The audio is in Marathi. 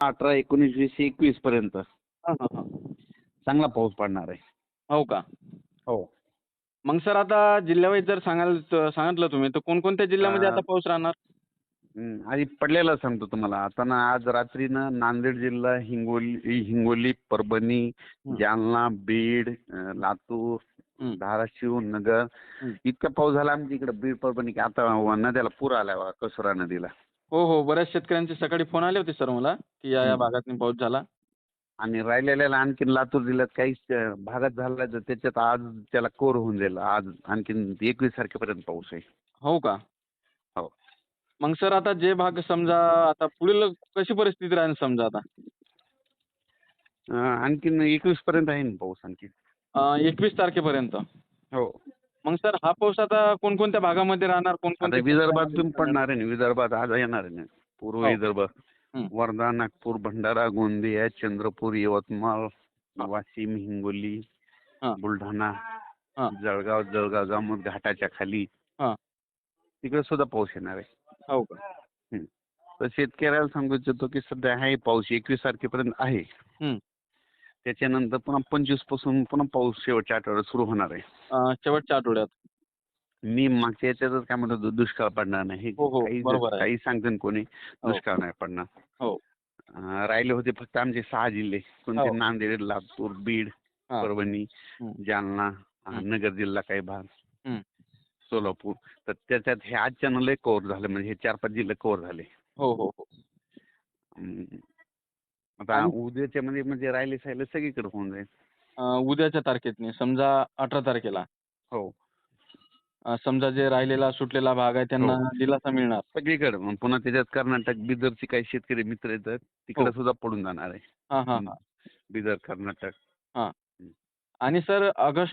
अठरा एकोणीस वीस एकवीस पर्यंत. हां हां हां. चांगला पाऊस पडणार आहे. हो का? हो. मग सर आता जिल्ह्यावाईज जर सांगाल सांगितलं तुम्ही तर कोणकोणत्या जिल्ह्यामध्ये आता पाऊस राहणार? आधी पडलेला सांगतो तुम्हाला. आता ना आज रात्रीनं नांदेड जिल्हा हिंगोली हिंगोली परभणी. जालना बीड अं, लातूर. धाराशिव नगर. हं. इतका पाऊस झाला आमच्या इकडे बीड परभणी की आता नद्याला पूर बघा कसुरा नदीला. हो हो. बऱ्याच शेतकऱ्यांचे सकाळी फोन आले होते सर मला की या या. भागातून पाऊस झाला. आणि राहिलेल्याला आणखीन लातूर जिल्ह्यात काही भागात झाला तर त्याच्यात आज त्याला कोर होऊन जाईल. आज आणखीन एकवीस तारखेपर्यंत पाऊस आहे. हो का? हो. मग सर आता जे भाग समजा आता पुढील कशी परिस्थिती राहील समजा आता? अं, आणखीन एकवीस पर्यंत आहे ना पाऊस आणखी एकवीस तारखेपर्यंत. हो. मग सर हा पाऊस आता कोणकोणत्या भागामध्ये राहणार आता कोणकोणत्या विदर्भातून पडणार आहे ना विदर्भात आज येणार आहे ना पूर्व हो. विदर्भ. वर्धा नागपूर भंडारा गोंदिया चंद्रपूर यवतमाळ. वाशिम हिंगोली हा. बुलढाणा हा. जळगाव जळगाव जामोद घाटाच्या खाली हा. तिकडे सुद्धा पाऊस येणार आहे हो का तर शेतकऱ्याला सांगू इच्छितो की सध्या आहे पाऊस एकवीस तारखेपर्यंत आहे. त्याच्यानंतर पुन्हा पंचवीसपासून पुन्हा पाऊस शेवटच्या आठवड्यात सुरू होणार आहे. शेवटच्या आठवड्यात. मी मागच्या याच्यातच काय म्हणतो दुष्काळ पडणार नाही. हो, हो, काही सांगते कोणी दुष्काळ नाही पडणार. हो. राहिले होते फक्त आमचे सहा जिल्हे. कोणते हो. नांदेड लातूर बीड हा. परभणी हं. जालना हं. नगर जिल्हा काही भाग. हं. सोलापूर. तर त्याच्यात हे आजच्या लय कव्हर झाले. म्हणजे हे चार पाच जिल्हे कव्हर झाले. हो हो हो. आता उद्याच्या मध्ये म्हणजे राहिले सायले सगळीकडे होऊन जाईल. उद्याच्या तारखेत समजा अठरा तारखेला. हो. अं, समजा जे राहिलेला सुटलेला भाग आहे त्यांना हो. दिलासा मिळणार. सगळीकडे मग पुन्हा त्याच्यात कर्नाटक बिदरचे काही शेतकरी मित्र येतात तिकडे हो. सुद्धा पडून जाणार आहे. हां हां हं. हां बिदर कर्नाटक. आणि सर ऑगस्ट